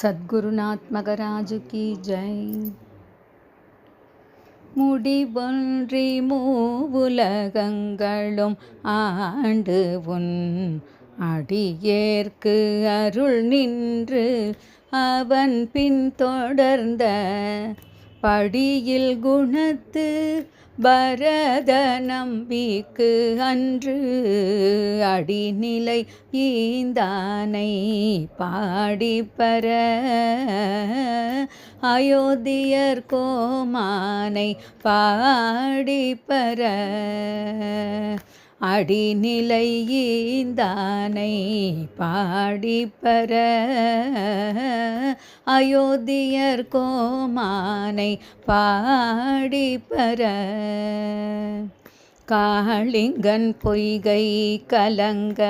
சத்குருநாத் மகராஜு கி ஜெய். முடிவொன்றி மூவுலகங்களும் ஆண்டு உன் அடியேற்கு அருள் நின்று அவன் பின் தொடர்ந்த படியில் குணத்து பரத நம்பிக்கு அன்று அடிநிலை ஈந்தானை பாடிப்பர. அயோத்தியர் கோமானை பாடிப்பர. அடிநிலையீந்தானை பாடிப்பர. அயோத்தியர் கோமானை பாடிப்பர. காளிங்கன் பொய்கை கலங்க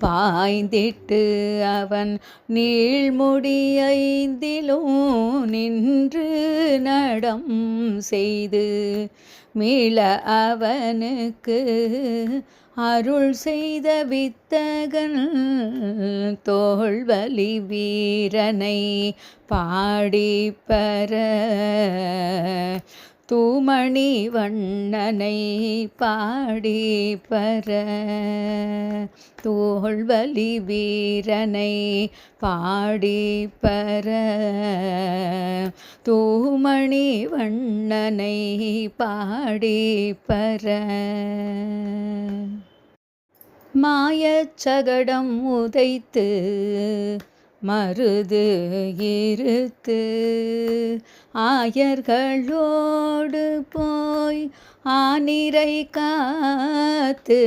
பாய்ந்திட்டு அவன் நீழ்முடியைந்திலும் நின்று நடம் செய்து மீள அவனுக்கு அருள் செய்த வித்தகன் தோல்வலி வீரனை பாடிப்பர தூமணி வண்ணனை பாடி பர. தோல்வலி வீரனை பாடி பர. தூமணி வண்ணனை பாடி பர. மாயச்சகடம் உதைத்து மருது இருத்து. ஆயர்களோடு போய் ஆனிரை காத்து.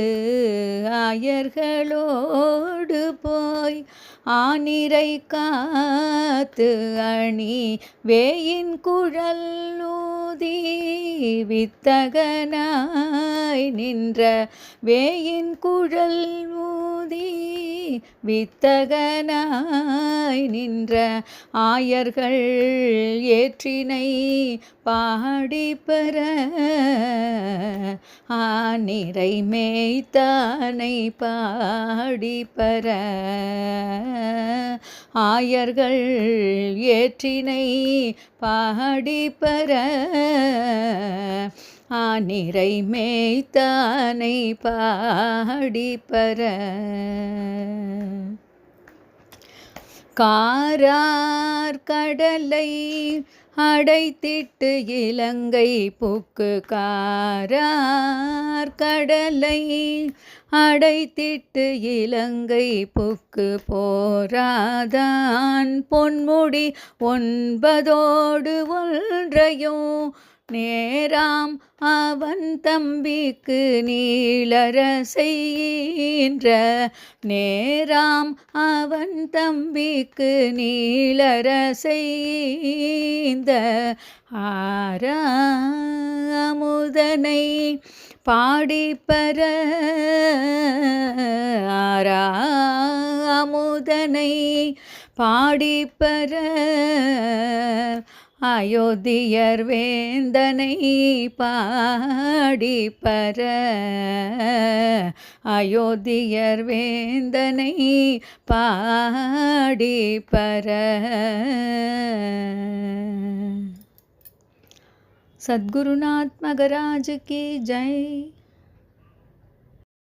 ஆயர்களோடு போய் ஆனிரை காத்து. அணி வேயின் குழல் ஊதி வித்தகனாய் நின்ற வேயின் குழல் ஊதி வித்தகனாய் நின்ற ஆயர்கள் ஏற்றினை பாடிப்பர ஆனிரை மேய்த்தானை பாடிப்பர ஆயர்கள் ஏற்றினை பாடிப்பெற ஆனிரை மேய்த்தானை பாடிப்பர. காரார் கடலை அடைத்திட்டு இலங்கை புக்கு காரார் கடலை அடைத்திட்டு இலங்கை புக்கு போராதான் பொன்முடி ஒன்பதோடு ஒன்றையும் நேராம் அவன் தம்பிக்கு நீளரசெய்கின்ற நேராம் அவன் தம்பிக்கு நீளரசெய்ந்த. ஆராமுதனை பாடிப்பர ஆராமுதனை பாடிப்பர அயோத்தியர் வேந்தனை பாடிப்பர அயோத்தியர் வேந்தனை பாடிப்பர சத்குருநாத் மகராஜ் கி ஜெய்.